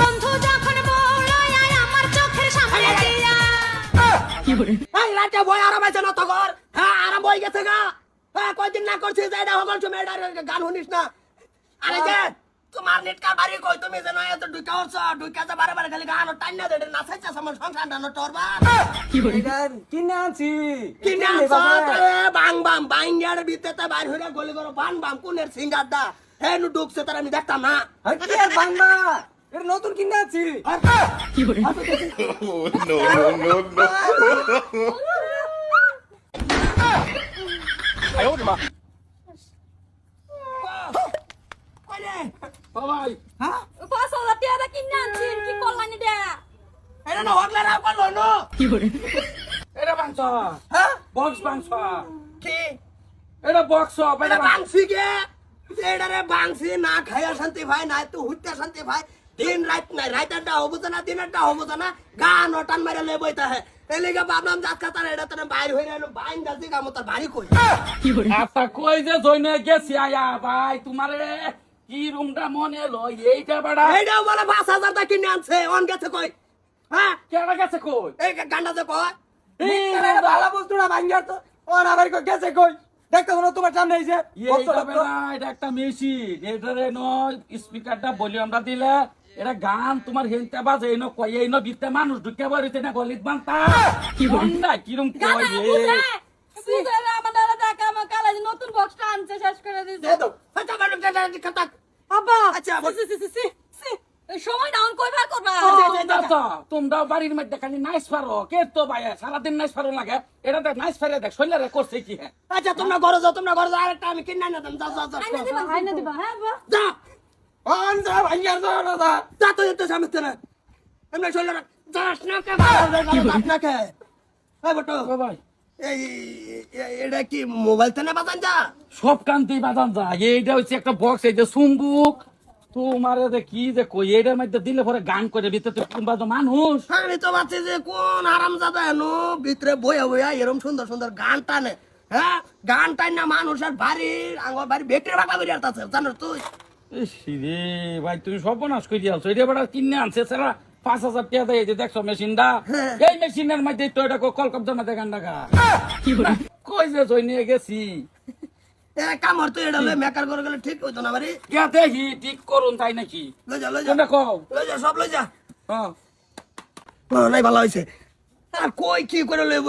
বন্ধু যখন বলল আয় আমার চোখের সামনে দিয়া। এই রাতে বই আরাম আছে না তখন হ্যাঁ আরাম বই গেছে গা। হ্যাঁ কয়দিন না করছিস? এটা হগল তুমি এটার গান শুনিস না? আরে যে তোমার নেটকার বাড়ি কই? তুমি যেন এত ঢুকা হচ্ছ ঢুকা যে বারে বারে খালি গান টাইন না দেড় নাচাইছে আমার সংসার ডানো টরবা কিনে আনছি। কিনে আনছ বাং বাম বাইঙ্গার ভিতরে বাইর হইরা গলি করো বান বাম কোনের সিঙ্গার দা হে নু ঢুকছে তার আমি দেখতাম না। আর বাংলা? এটা নতুন কিনে. কইরে বাবাই হ্যাঁ পাঁচ হাজার টাকা কিনে আনছি। কি করলাম এটা এটা না হগলা রাও করল নো এটা বাংশ হ্যাঁ? বক্স বাংশ কি এটা বক্স এটা বাংসি। কে না খাইয়া শান্তি ভাই না তুই হুইতে শান্তি ভাই দিন রাত নাই রাইতেরটা হব না দিনেরটা হব না গান ওটান মারে লে বইতে হে। এলিগে বাবলাম জাত কাতার এটা তোর বাইর হই না বাইন যাচ্ছি কাম তোর বাড়ি কই? আচ্ছা কই যে জইনে গেছি? আয়া ভাই তোমার কি রুমটা মনে এলো? এইটা বাড়া। এইটাও বলে পাঁচ হাজার টাকা কিনে আনছে অন গেছে কই? হ্যাঁ? কেডা গেছে কই? এই গান্ডা যে কয়? ভালো বস্তু ভাঙ্গার তো। ও না গেছে কই? দেখতে তোমার সামনে এই যে এটা একটা মেশিন এটারে ন স্পিকারটা ভলিউমটা দিলে এটা গান তোমার হেনতে বাজে এনো কই এনো বিতে মানুষ ঢুকে বাড়িতে না গলিত বানতা? কি বন্ধা কিরম কই রে? রে, টাকা আমার কালা নতুন বক্সটা আনছে শেষ করে দিছে দাও আচ্ছা আব্বা আচ্ছা, সি, সি, সি, সি। এই সময় ডাউন কই বার করবা দাদা তোমরা বাড়ির মধ্যে খালি নাইস পারো কে তো ভাই সারাদিন নাইস পারো লাগে। এটা দেখ নাইস পারে দেখ শৈলারে করছে কি হ্যাঁ আচ্ছা তোমরা ঘরে যাও তোমরা ঘরে যাও আরেকটা আমি কিনে না দাম যাও যাও যাও আইনা দিবা আইনা দিবা হ্যাঁ যা। না তো না না না না এটা কি মোবাইল থেকে বাজান যা সব কান্তি বাদান যা এইটা হচ্ছে একটা বক্স এই যে সুম্বুক তোমার কি যে কই এটার মধ্যে দিলে পরে গান করে ভিতরে তো মানুষ আমি তো ভাবছি যে কোন আরাম এনো ভিতরে বইয়া বইয়া এরম সুন্দর সুন্দর গান টানে হ্যাঁ গান টান না মানুষের বাড়ির আঙ্গর বাড়ি বেটির করে আসতেছে জানো তুই রে ভাই তুমি সর্বনাশ করে আনছো। এটা বেটা কিনে আনছে সারা পাঁচ হাজার টাকা দেয় দেখছ মেশিনটা। এই মেশিনের মধ্যে তো এটা কলকাতার মধ্যে গান ডাকা। কই যে জয় নিয়ে গেছি? এ কামর তুই এটা লই মেকার করে গেলে ঠিক হইতো না বাড়ি। ঠিক করুন তাই নাকি? লই যা লই যা। কোনটা কও। লই যা সব লই যা। হ্যাঁ। নাই ভালো আর কই কি করে লইব?